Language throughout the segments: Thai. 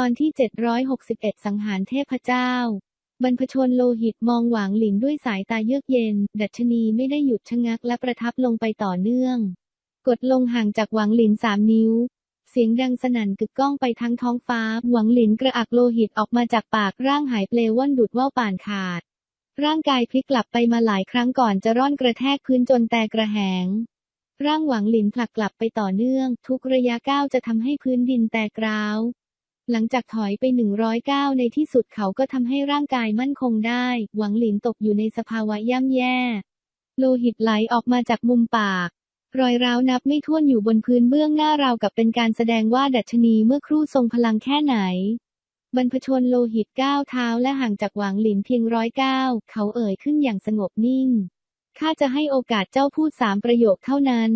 ตอนที่ 761 สังหารเทพเจ้า บรรพชนโลหิตมองหวางหลินด้วยสายตาเยือกเย็น ดัชนีไม่ได้หยุดชะงักและประทับลงไปต่อเนื่อง กดลงห่างจากหวังหลินสามนิ้ว เสียงดังสนั่นกึกก้องไปทั้งท้องฟ้า หวังหลินกระอักโลหิตออกมาจากปากร่างหายเปลว่อนดุดว่าป่านขาด ร่างกายพลิกกลับไปมาหลายครั้งก่อนจะร่อนกระแทกพื้นจนแตกกระแหงร่างหวังหลินผลักกลับไปต่อเนื่อง ทุกระยะก้าวจะทำให้พื้นดินแตกร้าว หลังจากถอยไปหนึ่งร้อยก้าในที่สุดเขาก็ทำให้ร่างกายมั่นคงได้ หวังหลินตกอยู่ในสภาวะย่ำแย่ โลหิตไหลออกมาจากมุมปาก รอยร้าวนับไม่ถ้วนอยู่บนพื้นเบื้องหน้าราวกับเป็นการแสดงว่าดัชนีเมื่อครู่ทรงพลังแค่ไหน บรรพชนโลหิตก้าวเท้าและห่างจากหวังหลินเพียงร้อยเก้าเขาเอ่ยขึ้นอย่างสงบนิ่งข้าจะให้โอกาสเจ้าพูดสามประโยคเท่านั้น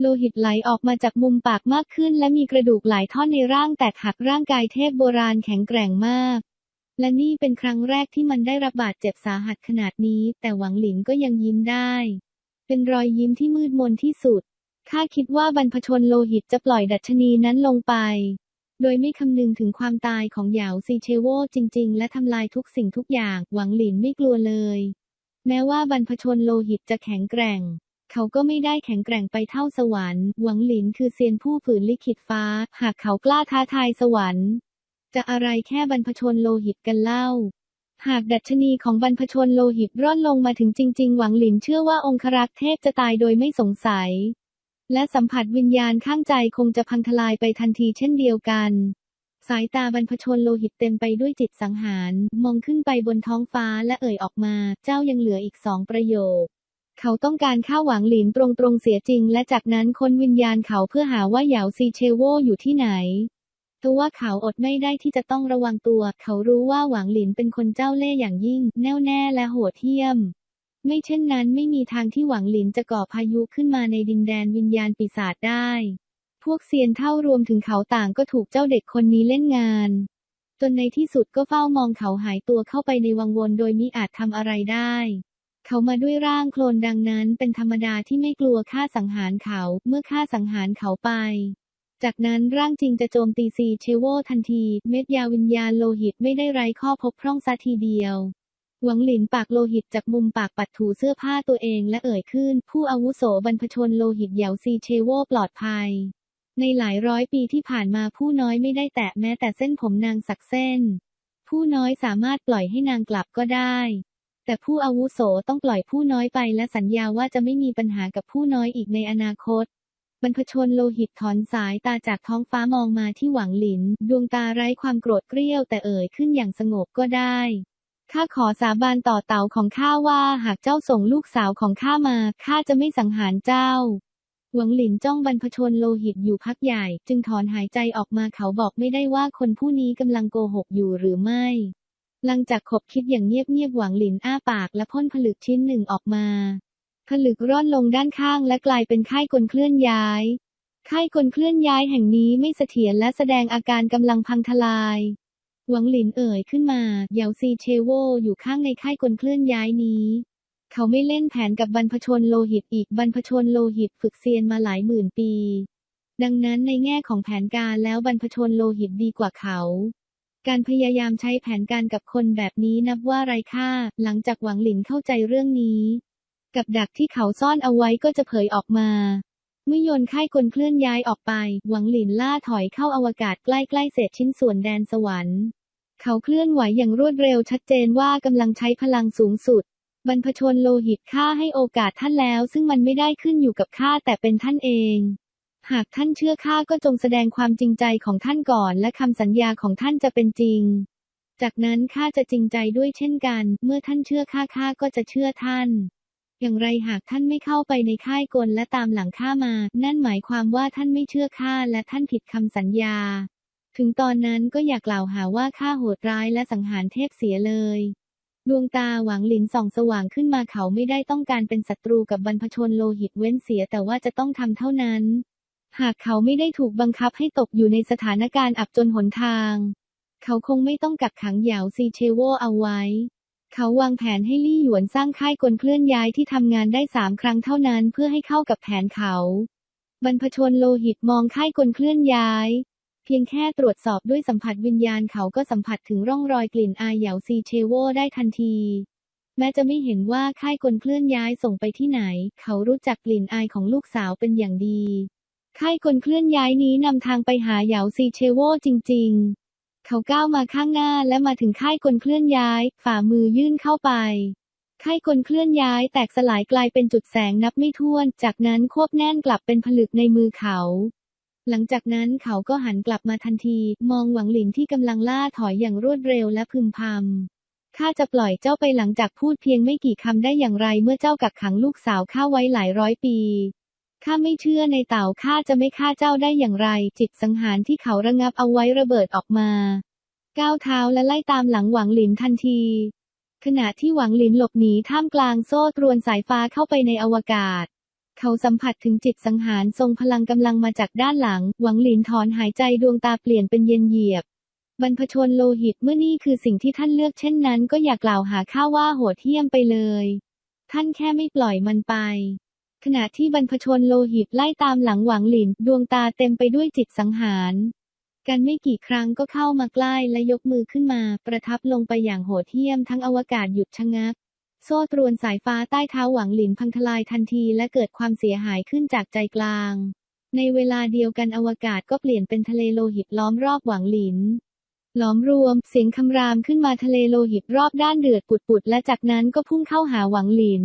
โลหิตไหลออกมาจากมุมปากมากขึ้น และมีกระดูกหลายท่อนในร่างแตกหักร่างกายเทพโบราณแข็งแกร่งมาก และนี่เป็นครั้งแรกที่มันได้รับบาดเจ็บสาหัสขนาดนี้ แต่หวังหลินก็ยังยิ้มได้ เป็นรอยยิ้มที่มืดมนที่สุดข้าคิดว่าบรรพชนโลหิตจะปล่อยดัชนีนั้นลงไป โดยไม่คำนึงถึงความตายของหยาวซีเชโวจริง ๆ และทำลายทุกสิ่งทุกอย่าง หวังหลินไม่กลัวเลย แม้ว่าบรรพชนโลหิตจะแข็งแกร่ง เขาก็ไม่ได้แข็งแกร่งไปเท่าสวรรค์ หวังหลินคือเซียนผู้ฝืนลิขิตฟ้า หากเขากล้าท้าทายสวรรค์ จะอะไรแค่บรรพชนโลหิตกันเล่าหากดัชนีของบรรพชนโลหิตร่อนลงมาถึงจริง ๆ หวังหลินเชื่อว่าองครักษ์เทพจะตายโดยไม่สงสัย และสัมผัสวิญญาณข้างใจคงจะพังทลายไปทันทีเช่นเดียวกัน สายตาบรรพชนโลหิตเต็มไปด้วยจิตสังหาร มองขึ้นไปบนท้องฟ้าและเอ่ยออกมา เจ้ายังเหลืออีกสองประโยค เขาต้องการข้าวหวังหลินตรงๆเสียจริง และจากนั้นคนวิญญาณเขาเพื่อหาว่าเหยาซีเชโวอยู่ที่ไหนทว่าเขาอดไม่ได้ที่จะต้องระวังตัว เขารู้ว่าหวังหลินเป็นคนเจ้าเล่ห์อย่างยิ่ง แน่วแน่และโหดเหี้ยม ไม่เช่นนั้นไม่มีทางที่หวังหลินจะก่อพายุขึ้นมาในดินแดนวิญญาณปีศาจได้ พวกเซียนเท่ารวมถึงเขาต่างก็ถูกเจ้าเด็กคนนี้เล่นงาน จนในที่สุดก็เฝ้ามองเขาหายตัวเข้าไปในวังวนโดยมิอาจทำอะไรได้ เขามาด้วยร่างโคลนดังนั้นเป็นธรรมดาที่ไม่กลัวฆ่าสังหารเขาเมื่อฆ่าสังหารเขาไป จากนั้นร่างจริงจะโจมตีซีเชโวทันที เม็ดยาวิญญาณโลหิตไม่ได้ไร้ข้อพบพร่องซะทีเดียว หวังหลินปากโลหิตจากมุมปากปัดถูเสื้อผ้าตัวเองและเอ่ยขึ้น ผู้อาวุโสบรรพชนโลหิตเหยาซีเชโวปลอดภัย ในหลายร้อยปีที่ผ่านมาผู้น้อยไม่ได้แตะแม้แต่เส้นผมนางสักเส้น ผู้น้อยสามารถปล่อยให้นางกลับก็ได้ แต่ผู้อาวุโสต้องปล่อยผู้น้อยไปและสัญญาว่าจะไม่มีปัญหากับผู้น้อยอีกในอนาคตบรรพชนโลหิตถอนสายตาจากท้องฟ้ามองมาที่หวังหลิน ดวงตาไร้ความโกรธเกรี้ยวแต่เอ่ยขึ้นอย่างสงบก็ได้ ข้าขอสาบานต่อเต่าของข้าว่าหากเจ้าส่งลูกสาวของข้ามา ข้าจะไม่สังหารเจ้า หวังหลินจ้องบรรพชนโลหิตอยู่พักใหญ่ จึงถอนหายใจออกมาเขาบอกไม่ได้ว่าคนผู้นี้กำลังโกหกอยู่หรือไม่ หลังจากขบคิดอย่างเงียบๆหวังหลินอ้าปากและพ่นผลึกชิ้นหนึ่งออกมา ผลึกร่อนลงด้านข้างและกลายเป็นค่ายกลเคลื่อนย้ายค่ายกลเคลื่อนย้ายแห่งนี้ไม่เสถียรและแสดงอาการกำลังพังทลาย หวังหลินเอ่ยขึ้นมาเหยาซีเชโวอยู่ข้างในค่ายกลเคลื่อนย้ายนี้ เขาไม่เล่นแผนกับบรรพชนโลหิตอีกบรรพชนโลหิตฝึกเซียนมาหลายหมื่นปี ดังนั้นในแง่ของแผนการแล้วบรรพชนโลหิตดีกว่าเขา การพยายามใช้แผนการกับคนแบบนี้นับว่าไร้ค่า หลังจากหวังหลินเข้าใจเรื่องนี้ กับดักที่เขาซ่อนเอาไว้ก็จะเผยออกมา เมื่อโยนค่ายกลเคลื่อนย้ายออกไป หวังหลินล่าถอยเข้าอวกาศใกล้ๆเศษชิ้นส่วนแดนสวรรค์ เขาเคลื่อนไหวอย่างรวดเร็วชัดเจนว่ากำลังใช้พลังสูงสุด บรรพชนโลหิตข้าให้โอกาสท่านแล้ว ซึ่งมันไม่ได้ขึ้นอยู่กับข้าแต่เป็นท่านเอง หากท่านเชื่อข้าก็จงแสดงความจริงใจของท่านก่อน และคำสัญญาของท่านจะเป็นจริง จากนั้นข้าจะจริงใจด้วยเช่นกัน เมื่อท่านเชื่อข้าข้าก็จะเชื่อท่าน อย่างไรหากท่านไม่เข้าไปในค่ายกลและตามหลังข้ามา นั่นหมายความว่าท่านไม่เชื่อข้าและท่านผิดคำสัญญา ถึงตอนนั้นก็อย่ากล่าวหาว่าข้าโหดร้ายและสังหารเทพเสียเลยดวงตาหวังหลินส่องสว่างขึ้นมาเขาไม่ได้ต้องการเป็นศัตรูกับบรรพชนโลหิตเว้นเสียแต่ว่าจะต้องทำเท่านั้น หากเขาไม่ได้ถูกบังคับให้ตกอยู่ในสถานการณ์อับจนหนทาง เขาคงไม่ต้องกักขังเหยาซีเชโวเอาไว้ เขาวางแผนให้ลี่หยวนสร้างค่ายกลเคลื่อนย้ายที่ทำงานได้สามครั้งเท่านั้นเพื่อให้เข้ากับแผนเขา บรรพชนโลหิตมองค่ายกลเคลื่อนย้าย เพียงแค่ตรวจสอบด้วยสัมผัสวิญญาณเขาก็สัมผัสถึงร่องรอยกลิ่นอายเหยาซีเชโวได้ทันทีแม้จะไม่เห็นว่าค่ายกลเคลื่อนย้ายส่งไปที่ไหน เขารู้จักกลิ่นอายของลูกสาวเป็นอย่างดี ค่ายกลเคลื่อนย้ายนี้นำทางไปหาเหยาซีเชโวจริง ๆ เขาก้าวมาข้างหน้าและมาถึงค่ายกลเคลื่อนย้าย ฝ่ามือยื่นเข้าไป ค่ายกลเคลื่อนย้ายแตกสลายกลายเป็นจุดแสงนับไม่ถ้วน จากนั้นควบแน่นกลับเป็นผลึกในมือเขา หลังจากนั้นเขาก็หันกลับมาทันที มองหวังหลินที่กำลังล่าถอยอย่างรวดเร็วและพึมพำข้าจะปล่อยเจ้าไปหลังจากพูดเพียงไม่กี่คำได้อย่างไรเมื่อเจ้ากักขังลูกสาวข้าไว้หลายร้อยปี ข้าไม่เชื่อในเต่าข้าจะไม่ฆ่าเจ้าได้อย่างไร จิตสังหารที่เขาระงับเอาไว้ระเบิดออกมา ก้าวเท้าและไล่ตามหลังหวังหลินทันที ขณะที่หวังหลินหลบหนีท่ามกลางโซ่ตรวนสายฟ้าเข้าไปในอวกาศ เขาสัมผัสถึงจิตสังหารทรงพลังกำลังมาจากด้านหลัง หวังหลินถอนหายใจดวงตาเปลี่ยนเป็นเย็นเหยียบบรรพชนโลหิตเมื่อนี่คือสิ่งที่ท่านเลือกเช่นนั้น ก็อย่ากล่าวหาข้าว่าโหดเหี้ยมไปเลย ท่านแค่ไม่ปล่อยมันไป ขณะที่บรรพชนโลหิตไล่ตามหลังหวังหลิน ดวงตาเต็มไปด้วยจิตสังหาร กันไม่กี่ครั้งก็เข้ามาใกล้และยกมือขึ้นมา ประทับลงไปอย่างโหดเหี้ยมทั้งอวกาศหยุดชะงัก โซ่ตรวนสายฟ้าใต้เท้าหวังหลินพังทลายทันทีและเกิดความเสียหายขึ้นจากใจกลาง ในเวลาเดียวกันอวกาศก็เปลี่ยนเป็นทะเลโลหิตล้อมรอบหวังหลินล้อมรวมเสียงคำรามขึ้นมาทะเลโลหิตรอบด้านเดือดปุดๆและจากนั้นก็พุ่งเข้าหาหวังหลิน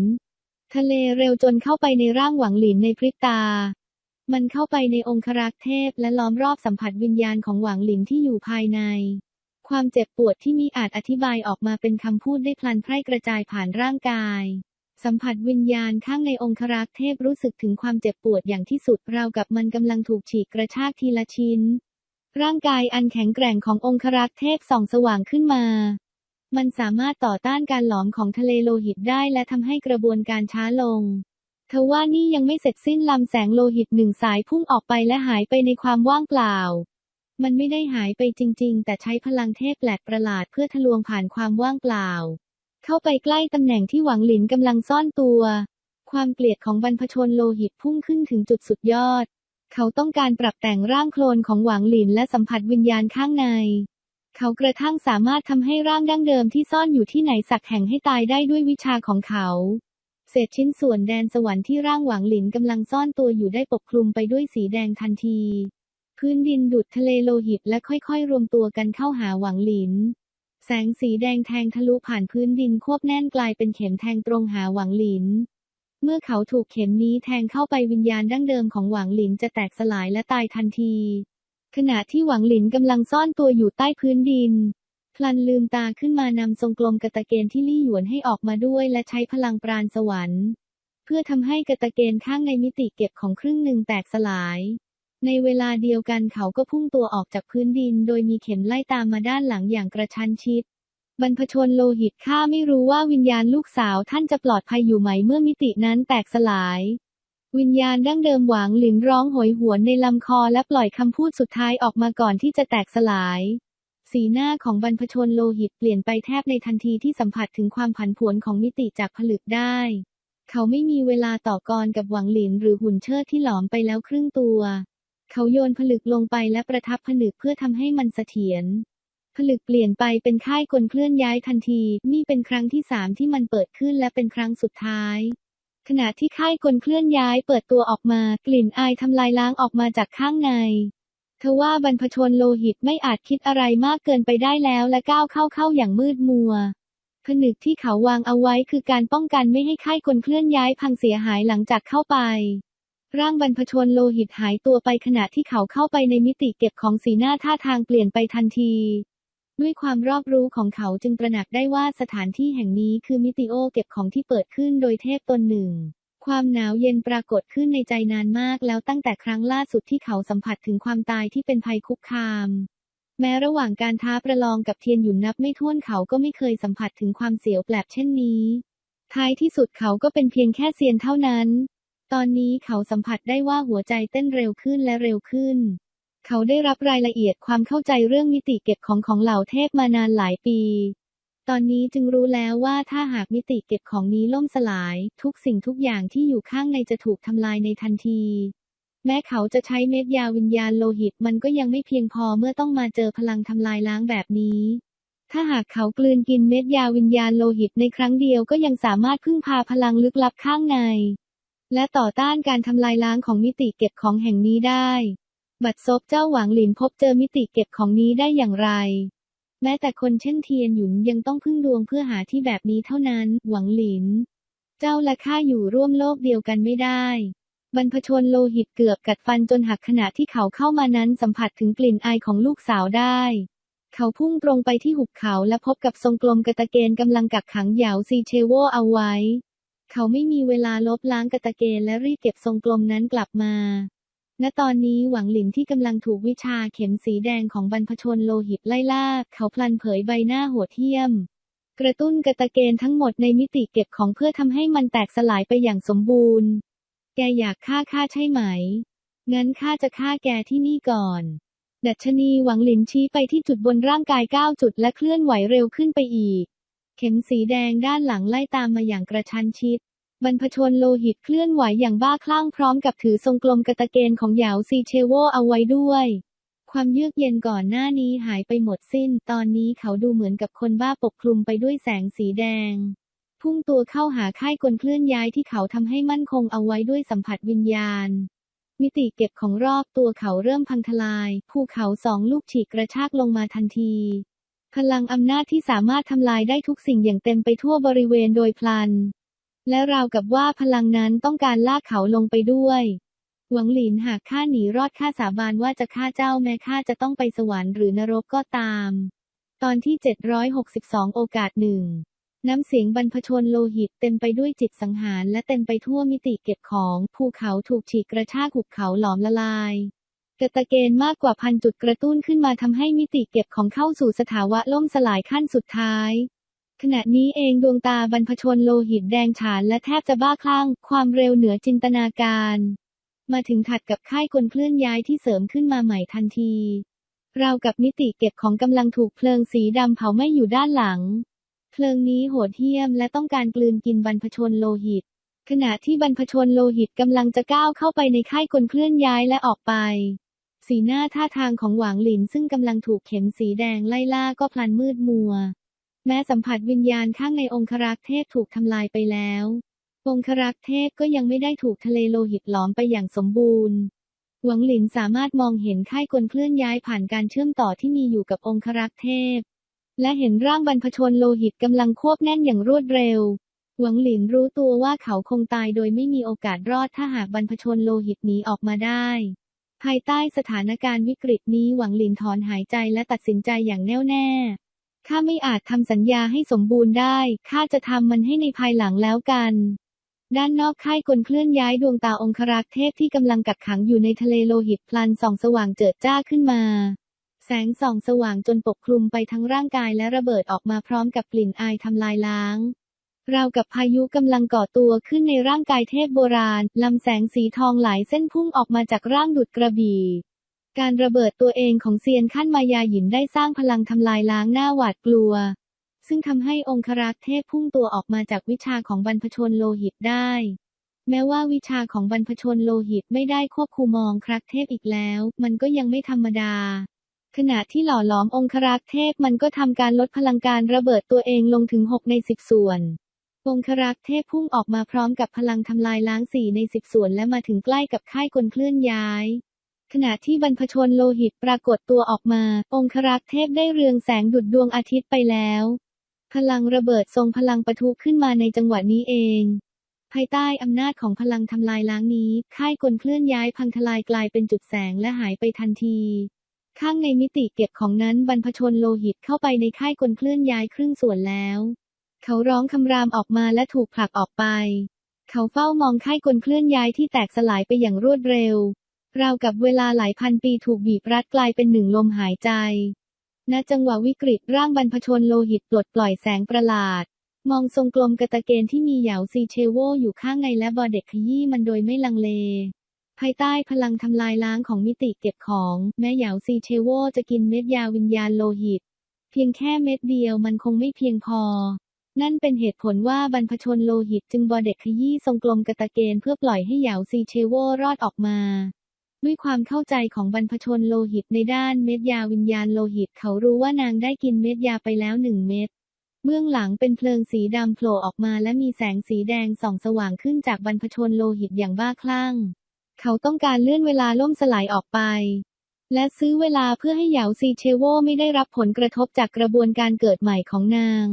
ทะเลเร็วจนเข้าไปในร่างหวังหลินในพริบตา มันเข้าไปในองครักษ์เทพและล้อมรอบสัมผัสวิญญาณของหวังหลินที่อยู่ภายใน ความเจ็บปวดที่มีอาจอธิบายออกมาเป็นคำพูดได้พลันไพร่กระจายผ่านร่างกาย สัมผัสวิญญาณข้างในองครักษ์เทพรู้สึกถึงความเจ็บปวดอย่างที่สุดราวกับมันกำลังถูกฉีกกระชากทีละชิ้น ร่างกายอันแข็งแกร่งขององครักษ์เทพส่องสว่างขึ้นมา มันสามารถต่อต้านการหลอมของทะเลโลหิตได้และทำให้กระบวนการช้าลงเทว่านี่ยังไม่เสร็จสิ้นลำแสงโลหิตหนึ่งสายพุ่งออกไปและหายไปในความว่างเปล่า มันไม่ได้หายไปจริง ๆ แต่ใช้พลังเทพแปลกประหลาดเพื่อทะลวงผ่านความว่างเปล่า เข้าไปใกล้ตำแหน่งที่หวังหลินกำลังซ่อนตัว ความเกลียดของบรรพชนโลหิตพุ่งขึ้นถึงจุดสุดยอด เขาต้องการปรับแต่งร่างโคลนของหวังหลินและสัมผัสวิญญาณข้างใน เขากระทั่งสามารถทำให้ร่างดั้งเดิมที่ซ่อนอยู่ที่ไหนสักแห่งให้ตายได้ด้วยวิชาของเขาเศษชิ้นส่วนแดนสวรรค์ที่ร่างหวังหลินกำลังซ่อนตัวอยู่ได้ปกคลุมไปด้วยสีแดงทันที พื้นดินดุดทะเลโลหิตและค่อยๆ รวมตัวกันเข้าหาหวังหลิน แสงสีแดงแทงทะลุผ่านพื้นดินควบแน่นกลายเป็นเข็มแทงตรงหาหวังหลิน เมื่อเขาถูกเข็มนี้แทงเข้าไปวิญญาณดั้งเดิมของหวังหลินจะแตกสลายและตายทันที ขณะที่หวังหลินกำลังซ่อนตัวอยู่ใต้พื้นดิน พลันลืมตาขึ้นมานำทรงกลมกะตะเกนที่ลี่หยวนให้ออกมาด้วยและใช้พลังปราณสวรรค์ เพื่อทำให้กะตะเกนข้างในมิติเก็บของครึ่งหนึ่งแตกสลาย ในเวลาเดียวกันเขาก็พุ่งตัวออกจากพื้นดิน โดยมีเข็มไล่ตามมาด้านหลังอย่างกระชั้นชิดบรรพชนโลหิตข้าไม่รู้ว่าวิญญาณลูกสาวท่านจะปลอดภัยอยู่ไหมเมื่อมิตินั้นแตกสลาย วิญญาณดั้งเดิมหวางหลินร้องโหยหวนในลำคอและปล่อยคำพูดสุดท้ายออกมาก่อนที่จะแตกสลาย สีหน้าของบรรพชนโลหิตเปลี่ยนไปแทบในทันทีที่สัมผัสถึงความผันผวนของมิติจากผลึกได้ เขาไม่มีเวลาต่อกรกับหวังหลินหรือหุ่นเชิดที่หลอมไปแล้วครึ่งตัว เขาโยนผลึกลงไปและประทับผนึกเพื่อทำให้มันเสถียรผลึกเปลี่ยนไปเป็นค่ายกลเคลื่อนย้ายทันที นี่เป็นครั้งที่สามที่มันเปิดขึ้นและเป็นครั้งสุดท้าย ขณะที่ค่ายกลเคลื่อนย้ายเปิดตัวออกมากลิ่นอายทำลายล้างออกมาจากข้างในทว่าบรรพชนโลหิตไม่อาจคิดอะไรมากเกินไปได้แล้วและก้าวเข้าเข้าอย่างมืดมัวผนึกที่เขาวางเอาไว้คือการป้องกันไม่ให้ค่ายกลเคลื่อนย้ายพังเสียหายหลังจากเข้าไป ร่างบรรพชนโลหิตหายตัวไปขณะที่เขาเข้าไปในมิติเก็บของสีหน้าท่าทางเปลี่ยนไปทันที ด้วยความรอบรู้ของเขาจึงตระหนักได้ว่าสถานที่แห่งนี้คือมิติโอเก็บของที่เปิดขึ้นโดยเทพตนหนึ่ง ความหนาวเย็นปรากฏขึ้นในใจนานมากแล้วตั้งแต่ครั้งล่าสุดที่เขาสัมผัสถึงความตายที่เป็นภัยคุกคาม แม้ระหว่างการท้าประลองกับเทียนหยุนนับไม่ถ้วนเขาก็ไม่เคยสัมผัสถึงความเสียวแปลบเช่นนี้ ท้ายที่สุดเขาก็เป็นเพียงแค่เซียนเท่านั้น ตอนนี้เขาสัมผัสได้ว่าหัวใจเต้นเร็วขึ้นและเร็วขึ้น เขาได้รับรายละเอียดความเข้าใจเรื่องมิติเก็บของของเหล่าเทพมานานหลายปี ตอนนี้จึงรู้แล้วว่าถ้าหากมิติเก็บของนี้ล่มสลาย ทุกสิ่งทุกอย่างที่อยู่ข้างในจะถูกทำลายในทันที แม้เขาจะใช้เม็ดยาวิญญาณโลหิตมันก็ยังไม่เพียงพอเมื่อต้องมาเจอพลังทำลายล้างแบบนี้ถ้าหากเขากลืนกินเม็ดยาวิญญาณโลหิตในครั้งเดียวก็ยังสามารถพึ่งพาพลังลึกลับข้างใน และต่อต้านการทำลายล้างของมิติเก็บของแห่งนี้ได้ บัดซบเจ้าหวางหลินพบเจอมิติเก็บของนี้ได้อย่างไร แม้แต่คนเช่นเทียนหยุนยังต้องพึ่งดวงเพื่อหาที่แบบนี้เท่านั้น หวังหลิน เจ้าและข้าอยู่ร่วมโลกเดียวกันไม่ได้ บรรพชนโลหิตเกือบกัดฟันจนหักขณะที่เขาเข้ามานั้นสัมผัสถึงกลิ่นอายของลูกสาวได้ เขาพุ่งตรงไปที่หุบเขาและพบกับทรงกลมกระตะเกนกำลังกักขังเหยาซีเชโวเอาไว้ เขาไม่มีเวลาลบล้างกระตะเกนและรีบเก็บทรงกลมนั้นกลับมา ณตอนนี้หวังหลินที่กำลังถูกวิชาเข็มสีแดงของบรรพชนโลหิตไล่ล่า เขาพลันเผยใบหน้าโหดเหี้ยม กระตุ้นกระตะเกนทั้งหมดในมิติเก็บของเพื่อทำให้มันแตกสลายไปอย่างสมบูรณ์ แกอยากฆ่าข้าใช่ไหม งั้นข้าจะฆ่าแกที่นี่ก่อน ดัชนีหวังหลินชี้ไปที่จุดบนร่างกาย 9 จุดและเคลื่อนไหวเร็วขึ้นไปอีก เข็มสีแดงด้านหลังไล่ตามมาอย่างกระชั้นชิด บรรพชนโลหิตเคลื่อนไหวอย่างบ้าคลั่งพร้อมกับถือทรงกลมกระตะเกนของเหยาวซีเชโวเอาไว้ด้วย ความเยือกเย็นก่อนหน้านี้หายไปหมดสิ้น ตอนนี้เขาดูเหมือนกับคนบ้าปกคลุมไปด้วยแสงสีแดง พุ่งตัวเข้าหาค่ายกลเคลื่อนย้ายที่เขาทำให้มั่นคงเอาไว้ด้วยสัมผัสวิญญาณ มิติเก็บของรอบตัวเขาเริ่มพังทลาย ภูเขาสองลูกฉีกกระชากลงมาทันที พลังอำนาจที่สามารถทำลายได้ทุกสิ่งอย่างเต็มไปทั่วบริเวณโดยพลัน และราวกับว่าพลังนั้นต้องการลากเขาลงไปด้วย หวังหลินหากข้าหนีรอดข้าสาบานว่าจะฆ่าเจ้าแม้ข้าจะต้องไปสวรรค์หรือนรกก็ตาม ตอนที่ 762 โอกาสหนึ่งน้ำเสียงบรรพชนโลหิตเต็มไปด้วยจิตสังหารและเต็มไปทั่วมิติเก็บของ ภูเขาถูกฉีกกระชากหุบเขาหลอมละลายกระตะเกนมากกว่าพันจุดกระตุ้นขึ้นมาทำให้มิติเก็บของเข้าสู่สถาวะล่มสลายขั้นสุดท้าย ขณะนี้เองดวงตาบรรพชนโลหิตแดงฉานและแทบจะบ้าคลั่ง ความเร็วเหนือจินตนาการ มาถึงถัดกับค่ายกลเคลื่อนย้ายที่เสริมขึ้นมาใหม่ทันทีราวกับมิติเก็บของกำลังถูกเพลิงสีดำเผาไหม้อยู่ด้านหลัง เพลิงนี้โหดเหี้ยมและต้องการกลืนกินบรรพชนโลหิต ขณะที่บรรพชนโลหิตกำลังจะก้าวเข้าไปในค่ายกลเคลื่อนย้ายและออกไป สีหน้าท่าทางของหวางหลินซึ่งกำลังถูกเข็มสีแดงไล่ล่าก็พลันมืดมัว แม้สัมผัสวิญญาณข้างในองครักษ์เทพถูกทำลายไปแล้ว องครักษ์เทพก็ยังไม่ได้ถูกทะเลโลหิตหลอมไปอย่างสมบูรณ์ หวังหลินสามารถมองเห็นค่ายกลเคลื่อนย้ายผ่านการเชื่อมต่อที่มีอยู่กับองครักษ์เทพ และเห็นร่างบรรพชนโลหิตกำลังควบแน่นอย่างรวดเร็ว หวังหลินรู้ตัวว่าเขาคงตายโดยไม่มีโอกาสรอดถ้าหากบรรพชนโลหิตหนีออกมาได้ภายใต้สถานการณ์วิกฤตนี้หวังหลินถอนหายใจและตัดสินใจอย่างแน่วแน่ ข้าไม่อาจทำสัญญาให้สมบูรณ์ได้ ข้าจะทำมันให้ในภายหลังแล้วกัน ด้านนอกค่ายกลเคลื่อนย้ายดวงตาองครักษ์เทพที่กำลังกักขังอยู่ในทะเลโลหิตพลันส่องสว่างเจิดจ้าขึ้นมา แสงส่องสว่างจนปกคลุมไปทั้งร่างกายและระเบิดออกมาพร้อมกับกลิ่นอายทำลายล้างราวกับพายุกำลังก่อตัวขึ้นในร่างกายเทพโบราณ ลำแสงสีทองหลายเส้นพุ่งออกมาจากร่างดุดกระบี่ การระเบิดตัวเองของเซียนขั้นมายาหยินได้สร้างพลังทำลายล้างหน้าหวาดกลัว ซึ่งทำให้องครักษ์เทพพุ่งตัวออกมาจากวิชาของบรรพชนโลหิตได้ แม้ว่าวิชาของบรรพชนโลหิตไม่ได้ควบคุมมองครักษ์เทพอีกแล้ว มันก็ยังไม่ธรรมดา ขณะที่หล่อหลอมองครักษ์เทพมันก็ทำการลดพลังการระเบิดตัวเองลงถึง 6 ใน 10 ส่วนองครักษ์เทพพุ่งออกมาพร้อมกับพลังทำลายล้าง4ใน10ส่วนและมาถึงใกล้กับค่ายกลเคลื่อนย้าย ขณะที่บรรพชนโลหิตปรากฏตัวออกมา องครักษ์เทพได้เรืองแสงดุจดวงอาทิตย์ไปแล้ว พลังระเบิดทรงพลังปะทุขึ้นมาในจังหวะนี้เอง ภายใต้อำนาจของพลังทำลายล้างนี้ ค่ายกลเคลื่อนย้ายพังทลายกลายเป็นจุดแสงและหายไปทันที ข้างในมิติเก็บของนั้นบรรพชนโลหิตเข้าไปในค่ายกลเคลื่อนย้ายครึ่งส่วนแล้ว เขาร้องคำรามออกมาและถูกผลักออกไป เขาเฝ้ามองค่ายกลเคลื่อนย้ายที่แตกสลายไปอย่างรวดเร็ว ราวกับเวลาหลายพันปีถูกบีบรัดกลายเป็นหนึ่งลมหายใจ ณ จังหวะวิกฤตร่างบรรพชนโลหิตปลดปล่อยแสงประหลาด มองทรงกลมกระตะเกนที่มีเหยาซีเชโวอยู่ข้างในและบอเด็กขยี้มันโดยไม่ลังเล ภายใต้พลังทำลายล้างของมิติเก็บของ แม้เหยาซีเชโวจะกินเม็ดยาวิญญาณโลหิต เพียงแค่เม็ดเดียวมันคงไม่เพียงพอนั่นเป็นเหตุผลว่าบรรพชนโลหิตจึงบอเด็กขยี้ทรงกลมกระตะเกนเพื่อปล่อยให้เหยาซีเชโวรอดออกมา ด้วยความเข้าใจของบรรพชนโลหิตในด้านเม็ดยาวิญญาณโลหิตเขารู้ว่านางได้กินเม็ดยาไปแล้วหนึ่งเม็ดเบื้องหลังเป็นเพลิงสีดำโผล่ออกมาและมีแสงสีแดงส่องสว่างขึ้นจากบรรพชนโลหิตอย่างบ้าคลั่ง เขาต้องการเลื่อนเวลาล่มสลายออกไป และซื้อเวลาเพื่อให้เหยาซีเชโวไม่ได้รับผลกระทบจากกระบวนการเกิดใหม่ของนาง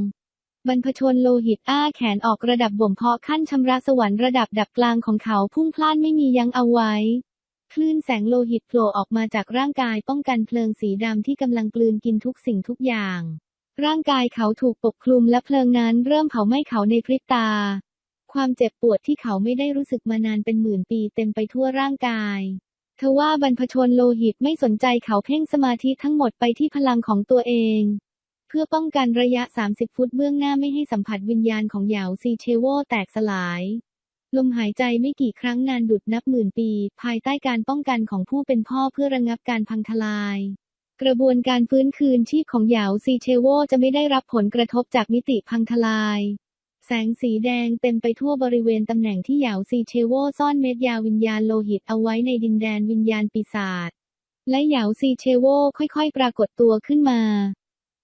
บรรพชนโลหิตอ้าแขนออกระดับบ่มเพาะขั้นชำระสวรรค์ระดับดับกลางของเขาพุ่งพล่านไม่มียั้งเอาไว้ คลื่นแสงโลหิตโผล่ออกมาจากร่างกายป้องกันเพลิงสีดำที่กำลังกลืนกินทุกสิ่งทุกอย่าง ร่างกายเขาถูกปกคลุมและเพลิงนั้นเริ่มเผาไหม้เขาในพริบตา ความเจ็บปวดที่เขาไม่ได้รู้สึกมานานเป็นหมื่นปีเต็มไปทั่วร่างกายทว่าบรรพชนโลหิตไม่สนใจเขาเพ่งสมาธิทั้งหมดไปที่พลังของตัวเอง เพื่อป้องกันระยะ 30 ฟุตเบื้องหน้าไม่ให้สัมผัสวิญญาณของเหยาซีเชโวแตกสลาย ลมหายใจไม่กี่ครั้งนานดุดนับหมื่นปี ภายใต้การป้องกันของผู้เป็นพ่อเพื่อระงับการพังทลาย กระบวนการฟื้นคืนชีพของเหยาวซีเชโวจะไม่ได้รับผลกระทบจากมิติพังทลาย แสงสีแดงเต็มไปทั่วบริเวณตำแหน่งที่เหยาวซีเชโวซ่อนเม็ดยาวิญญาณโลหิตเอาไว้ในดินแดนวิญญาณปีศาจและเหยาวซีเชโวค่อยๆ ปรากฏตัวขึ้นมา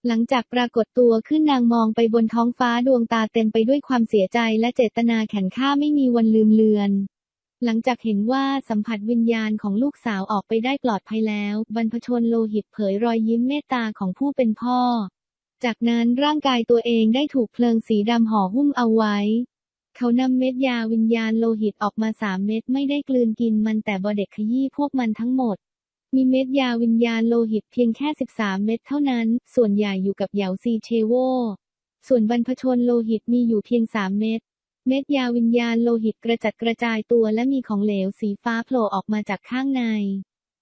หลังจากปรากฏตัวขึ้นนางมองไปบนท้องฟ้าดวงตาเต็มไปด้วยความเสียใจและเจตนาแข็งฆ่าไม่มีวันลืมเลือน หลังจากเห็นว่าสัมผัสวิญญาณของลูกสาวออกไปได้ปลอดภัยแล้ว บรรพชนโลหิตเผยรอยยิ้มเมตตาของผู้เป็นพ่อ จากนั้นร่างกายตัวเองได้ถูกเพลิงสีดำห่อหุ้มเอาไว้ เขานำเม็ดยาวิญญาณโลหิตออกมาสามเม็ดไม่ได้กลืนกินมันแต่บอเด็กขยี้พวกมันทั้งหมด มีเม็ดยาวิญญาณโลหิตเพียงแค่ 13 เม็ดเท่านั้น ส่วนใหญ่อยู่กับเหยาซีเชโว ส่วนบรรพชนโลหิตมีอยู่เพียง 3 เม็ด เม็ดยาวิญญาณโลหิตกระจัดกระจายตัวและมีของเหลวสีฟ้าโผล่ออกมาจากข้างใน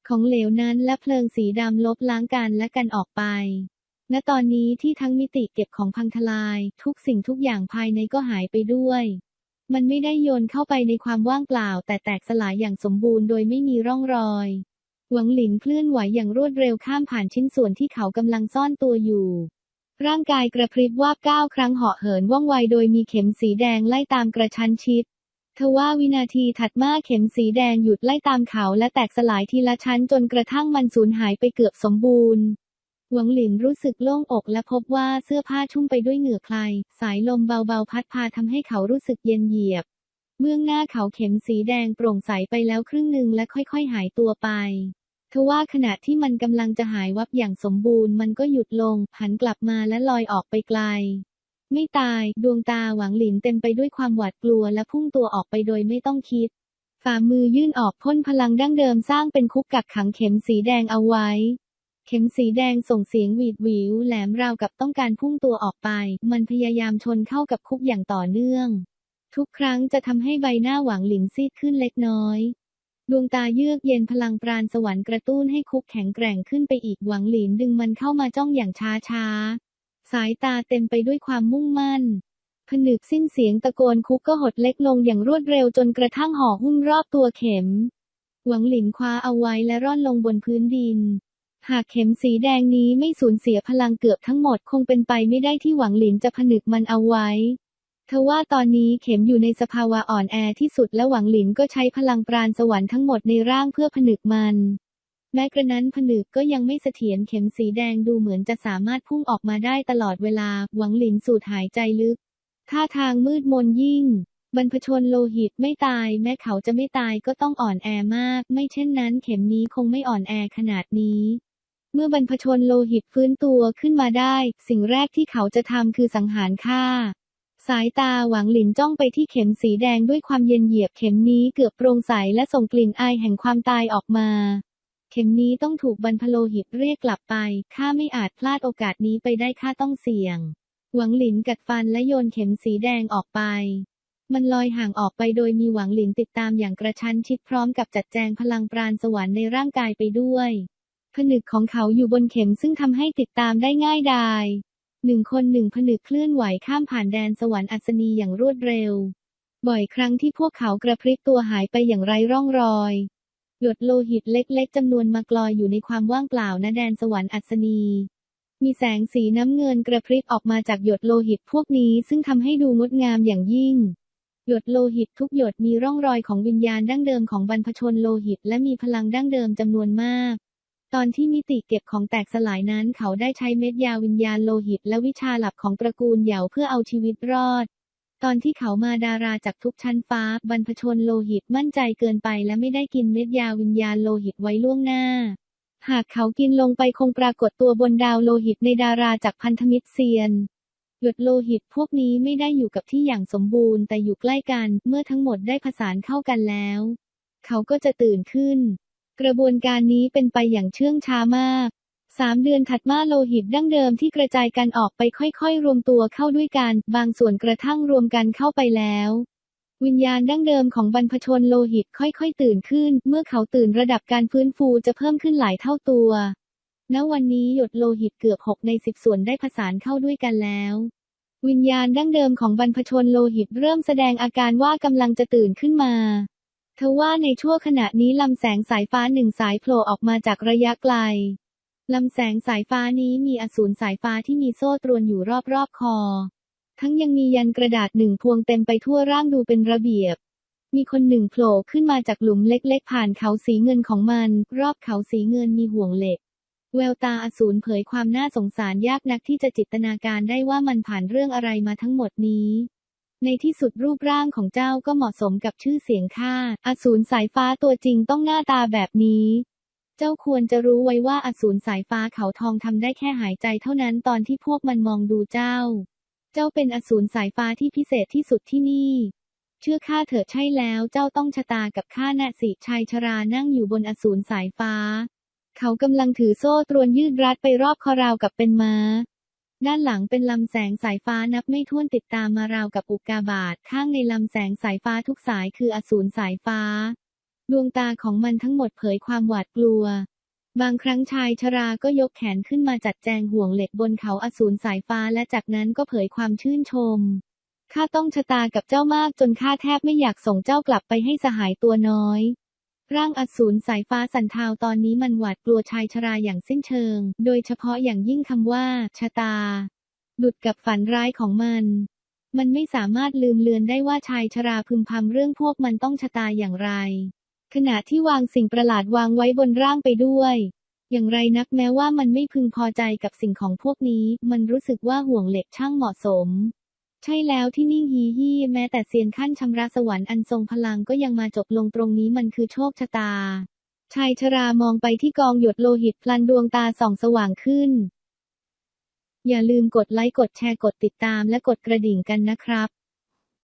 ของเหลวนั้นและเพลิงสีดำลบล้างกันและกันออกไป ณ ตอนนี้ที่ทั้งมิติเก็บของพังทลาย ทุกสิ่งทุกอย่างภายในก็หายไปด้วย มันไม่ได้โยนเข้าไปในความว่างเปล่า แต่แตกสลายอย่างสมบูรณ์โดยไม่มีร่องรอย หวังหลินเคลื่อนไหวอย่างรวดเร็วข้ามผ่านชิ้นส่วนที่เขากำลังซ่อนตัวอยู่ ร่างกายกระพริบว่าบก้าวครั้งเหาะเหินว่องไวโดยมีเข็มสีแดงไล่ตามกระชันชิดทว่าวินาทีถัดมาเข็มสีแดงหยุดไล่ตามเขาและแตกสลายทีละชั้นจนกระทั่งมันสูญหายไปเกือบสมบูรณ์ หวังหลินรู้สึกโล่งอกและพบว่าเสื้อผ้าชุ่มไปด้วยเหงื่อใคร สายลมเบาๆพัดพาทำให้เขารู้สึกเย็นเหยียบ เบื้องหน้าเขาเข็มสีแดงโปร่งใสไปแล้วครึ่งหนึ่งและค่อยๆหายตัวไป ทว่าขณะที่มันกำลังจะหายวับอย่างสมบูรณ์มันก็หยุดลง หันกลับมาและลอยออกไปไกล ไม่ตายดวงตาหวังหลินเต็มไปด้วยความหวาดกลัวและพุ่งตัวออกไปโดยไม่ต้องคิด ฝ่ามือยื่นออกพ่นพลังดั้งเดิมสร้างเป็นคุกกักขังเข็มสีแดงเอาไว้ เข็มสีแดงส่งเสียงหวีดหวิวแหลมราวกับต้องการพุ่งตัวออกไป มันพยายามชนเข้ากับคุกอย่างต่อเนื่อง ทุกครั้งจะทำให้ใบหน้าหวังหลินซีดขึ้นเล็กน้อย ดวงตาเยือกเย็นพลังปราณสวรรค์กระตุ้นให้คุกแข็งแกร่งขึ้นไปอีกหวังหลินดึงมันเข้ามาจ้องอย่างช้าช้าๆสายตาเต็มไปด้วยความมุ่งมั่น ผนึกสิ้นเสียงตะโกนคุกก็หดเล็กลงอย่างรวดเร็วจนกระทั่งห่อหุ้มรอบตัวเข็ม หวังหลินคว้าเอาไว้และร่อนลงบนพื้นดิน หากเข็มสีแดงนี้ไม่สูญเสียพลังเกือบทั้งหมดคงเป็นไปไม่ได้ที่หวังหลินจะผนึกมันเอาไว้ ทว่าตอนนี้เข็มอยู่ในสภาวะอ่อนแอที่สุดและหวังหลินก็ใช้พลังปราณสวรรค์ทั้งหมดในร่างเพื่อผนึกมัน แม้กระนั้นผนึกก็ยังไม่เสถียรเข็มสีแดงดูเหมือนจะสามารถพุ่งออกมาได้ตลอดเวลา หวังหลินสูดหายใจลึก ท่าทางมืดมนยิ่ง บรรพชนโลหิตไม่ตาย แม้เขาจะไม่ตายก็ต้องอ่อนแอมาก ไม่เช่นนั้น เข็มนี้คงไม่อ่อนแอขนาดนี้เมื่อบรรพชนโลหิตฟื้นตัวขึ้นมาได้ สิ่งแรกที่เขาจะทำคือสังหารฆ่า สายตาหวังหลินจ้องไปที่เข็มสีแดงด้วยความเย็นเหยียบเข็มนี้เกือบโปร่งใสและส่งกลิ่นอายแห่งความตายออกมา เข็มนี้ต้องถูกบรรพโลหิตเรียกกลับไป ข้าไม่อาจพลาดโอกาสนี้ไปได้ข้าต้องเสี่ยง หวังหลินกัดฟันและโยนเข็มสีแดงออกไป มันลอยห่างออกไปโดยมีหวังหลินติดตามอย่างกระชั้นชิดพร้อมกับจัดแจงพลังปราณสวรรค์ในร่างกายไปด้วยผนึกของเขาอยู่บนเข็มซึ่งทำให้ติดตามได้ง่ายดาย หนึ่งคนหนึ่งผนึกเคลื่อนไหวข้ามผ่านแดนสวรรค์อัศนีอย่างรวดเร็ว บ่อยครั้งที่พวกเขากระพริบตัวหายไปอย่างไร้ร่องรอย หยดโลหิตเล็กๆจำนวนมากลอยอยู่ในความว่างเปล่าณแดนสวรรค์อัศนีมีแสงสีน้ำเงินกระพริบออกมาจากหยดโลหิตพวกนี้ซึ่งทำให้ดูงดงามอย่างยิ่ง หยดโลหิตทุกหยดมีร่องรอยของวิญญาณดั้งเดิมของบรรพชนโลหิตและมีพลังดั้งเดิมจำนวนมาก ตอนที่มิติเก็บของแตกสลายนั้นเขาได้ใช้เม็ดยาวิญญาณโลหิตและวิชาหลับของตระกูลเหยาเพื่อเอาชีวิตรอด ตอนที่เขามาดาราจากทุกชั้นฟ้า บรรพชนโลหิตมั่นใจเกินไปและไม่ได้กินเม็ดยาวิญญาณโลหิตไว้ล่วงหน้า หากเขากินลงไปคงปรากฏตัวบนดาวโลหิตในดาราจากพันธมิตรเซียนหยดโลหิตพวกนี้ไม่ได้อยู่กับที่อย่างสมบูรณ์แต่อยู่ใกล้กัน เมื่อทั้งหมดได้ผสานเข้ากันแล้ว เขาก็จะตื่นขึ้น กระบวนการนี้เป็นไปอย่างเชื่องช้ามากสามเดือนถัดมาโลหิตดั้งเดิมที่กระจายกันออกไปค่อยๆ รวมตัวเข้าด้วยกัน บางส่วนกระทั่งรวมกันเข้าไปแล้ว วิญญาณดั้งเดิมของบรรพชนโลหิตค่อยๆ ตื่นขึ้น เมื่อเขาตื่นระดับการฟื้นฟูจะเพิ่มขึ้นหลายเท่าตัว ณ วันนี้หยดโลหิตเกือบ6ใน10ส่วนได้ผสานเข้าด้วยกันแล้ว วิญญาณดั้งเดิมของบรรพชนโลหิตเริ่มแสดงอาการว่ากำลังจะตื่นขึ้นมา ทว่าในชั่วขณะนี้ลำแสงสายฟ้าหนึ่งสายโผล่ออกมาจากระยะไกล ลำแสงสายฟ้านี้มีอสูรสายฟ้าที่มีโซ่ตรวนอยู่รอบๆคอ ทั้งยังมียันกระดาษหนึ่งพวงเต็มไปทั่วร่างดูเป็นระเบียบ มีคนหนึ่งโผล่ขึ้นมาจากหลุมเล็กๆ ผ่านเขาสีเงินของมัน รอบเขาสีเงินมีห่วงเหล็ก แววตาอสูรเผยความน่าสงสารยากนักที่จะจิตนาการได้ว่ามันผ่านเรื่องอะไรมาทั้งหมดนี้ ในที่สุดรูปร่างของเจ้าก็เหมาะสมกับชื่อเสียงข้าอสูรสายฟ้าตัวจริงต้องหน้าตาแบบนี้ เจ้าควรจะรู้ไว้ว่าอสูรสายฟ้าเขาทองทำได้แค่หายใจเท่านั้นตอนที่พวกมันมองดูเจ้า เจ้าเป็นอสูรสายฟ้าที่พิเศษที่สุดที่นี่ เชื่อข้าเถอะใช่แล้วเจ้าต้องชะตากับข้านะสิชายชรานั่งอยู่บนอสูรสายฟ้า เขากำลังถือโซ่ตรวนยืดรัดไปรอบคอราวกับเป็นม้า ด้านหลังเป็นลำแสงสายฟ้านับไม่ถ้วนติดตามมาราวกับอุกาบาตข้างในลำแสงสายฟ้าทุกสายคืออสูรสายฟ้า ดวงตาของมันทั้งหมดเผยความหวาดกลัว บางครั้งชายชราก็ยกแขนขึ้นมาจัดแจงห่วงเหล็กบนเขาอสูรสายฟ้าและจากนั้นก็เผยความชื่นชมข้าต้องชะตากับเจ้ามากจนข้าแทบไม่อยากส่งเจ้ากลับไปให้สหายตัวน้อย ร่างอสูรสายฟ้าสันเทาตอนนี้มันหวาดกลัวชายชราอย่างสิ้นเชิง โดยเฉพาะอย่างยิ่งคำว่า ชะตา ดุดกับฝันร้ายของมัน มันไม่สามารถลืมเลือนได้ว่าชายชราพึมพำเรื่องพวกมันต้องชะตาอย่างไร ขณะที่วางสิ่งประหลาดวางไว้บนร่างไปด้วย อย่างไรนักแม้ว่ามันไม่พึงพอใจกับสิ่งของพวกนี้ มันรู้สึกว่าห่วงเหล็กช่างเหมาะสม ใช่แล้วที่นิ่งฮีฮีแม้แต่เซียนขั้นชำระสวรรค์อันทรงพลังก็ยังมาจบลงตรงนี้มันคือโชคชะตา ชายชรามองไปที่กองหยดโลหิตพลันดวงตาส่องสว่างขึ้น อย่าลืมกดไลค์กดแชร์กดติดตามและกดกระดิ่งกันนะครับ